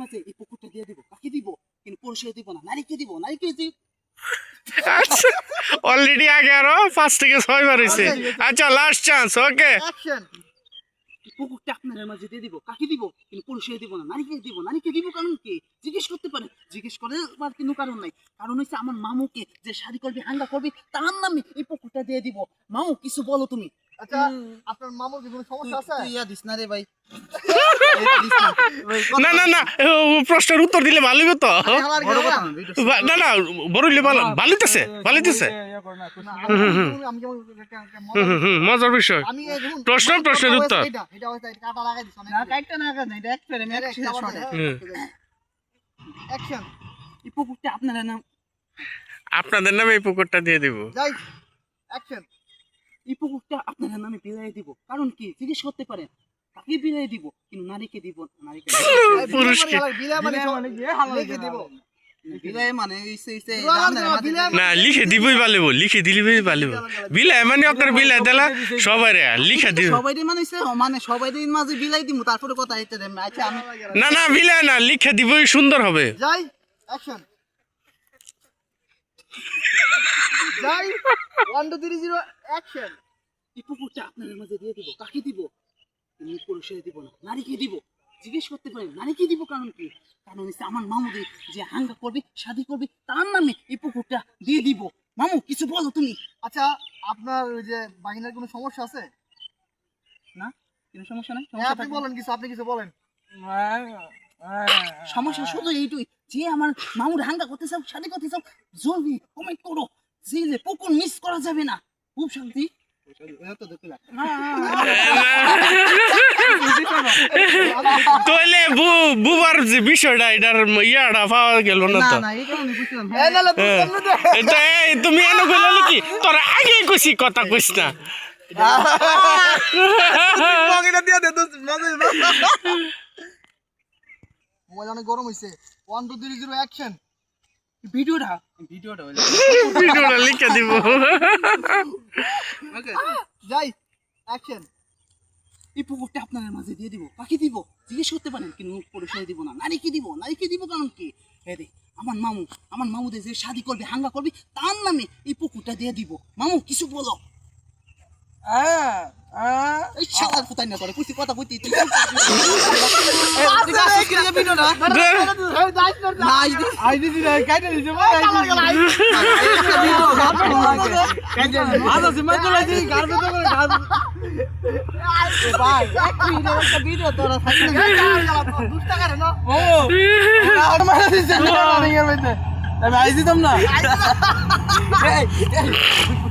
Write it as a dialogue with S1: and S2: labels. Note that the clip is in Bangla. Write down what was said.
S1: মাঝে এই পুকুরটা দিয়ে দিব কাকে দিব কিন্তু পুরুষে দিব না নারীকে দিব নারীকে দিব
S2: অলরেডি আগে আরও পাঁচ থেকে ছয় বার হয়েছে আচ্ছা লাস্ট চান্স ওকে
S1: পুকুরটা আপনাদের মাঝে দিয়ে দিব কাকে দিব কিন্তু পুরুষে দিব না নারীকে দিব নারীকে দিব কারণ কি জিজ্ঞেস করতে পারেন জিজ্ঞেস করে আর কিন্তু কারণ নাই কারণ হচ্ছে আমার মামুকে যে শাড়ি করবি হাঙ্গা করবি তার নামে এই পুকুরটা দিয়ে দিব মামু কিছু বলো তুমি
S3: আচ্ছা আপনার মামুর কি কোনো সমস্যা আছে
S1: ইয়া দিস না রে ভাই
S2: না না না প্রশ্নের উত্তর দিলে ভালো হইবো তো।
S1: না,
S2: না বড় হইলে ভালো ভালিতেছে ভালিতেছে মজার বিষয়। প্রশ্ন, প্রশ্নের উত্তর। আপনাদের নামে? এই পুকুরটা দিয়ে দিব।
S1: এই পুকুরটা আপনাদের নামে বিলাই দিব। কারণ কি? জিজ্ঞেস করতে পারেন কাকে বিলাই দিব। নারীকে দিব নারীকে
S2: পুরুষকে।
S3: মানে মানে
S1: মানে
S2: না লিখে দিবই পালিব লিখে দিলেই পালিব। বিলাই মানে আপনার বিলাই দিলা সবাই লিখে দিব
S1: সবাই মানে মানে সবাই মাঝে বিলাই দিব তারপরে কথা হইতে আচ্ছা আমি
S2: না না বিলাই না লিখে দিবই সুন্দর হবে।
S3: যাই, অ্যাকশন। যাই, one, two, three, zero, action.
S1: এই পুকুরটা মাঝে দিয়ে দিব কাকে দিব? পুরুষে দিব না নারীকে দিব। জিজ্ঞেস করতে পারেন নারীকে দিব কারণ কি? কারণ হচ্ছে আমার মামুদি যে হাঙ্গা করবে শাদি করবে তার নামে এই পুকুরটা দিয়ে দিব। মামু কিছু বলো তুমি।
S3: আচ্ছা আপনার ওই যে বাহিনীর কোনো সমস্যা আছে?
S1: না? কোনো সমস্যা নাই?
S3: হ্যাঁ,
S1: সমস্যা
S3: আপনি বলেন কিছু আপনি কিছু বলেন।
S1: সমস্যা শুধু এইটুই যে আমার মামুর হাঙ্গা করতে চাও শাদি করতে চাও জলদি কমেন্ট করো যে যে পুকুর মিস করা যাবে না। খুব শান্তি।
S2: তাহলে বু- বুবার যে বিষয়টা এটার ইয়াটা পাওয়া গেল না তো।
S3: এই
S2: হ্যাঁ। এটা এই তুমি এনে কইলে নাকি? তোর আগে কইছি কথা কইস না।
S3: মোবাইল অনেক গরম হইছে। One two three zero action
S1: ভিডিওটা? ভিডিওটা
S2: ভিডিওটা লিখে দিব।
S3: যাই অ্যাকশন
S1: এই পুকুরটা আপনাদের মাঝে দিয়ে দিব। কাকে দিব? জিজ্ঞেস করতে পারেন কিন্তু পুরুষে দিব না। নারীকে দিব নারীকে দিব কারণ কি? হে রে আমার মামু আমার মামুদের যে শাদি করবে হাঙ্গা করবে তার নামে এই পুকুরটা দিয়ে দিব। মামু কিছু বলো। এই শালার কোথায় না করে কুচি কথা কইতে তুই ভিডিওটা ভিডিও তোরা
S3: না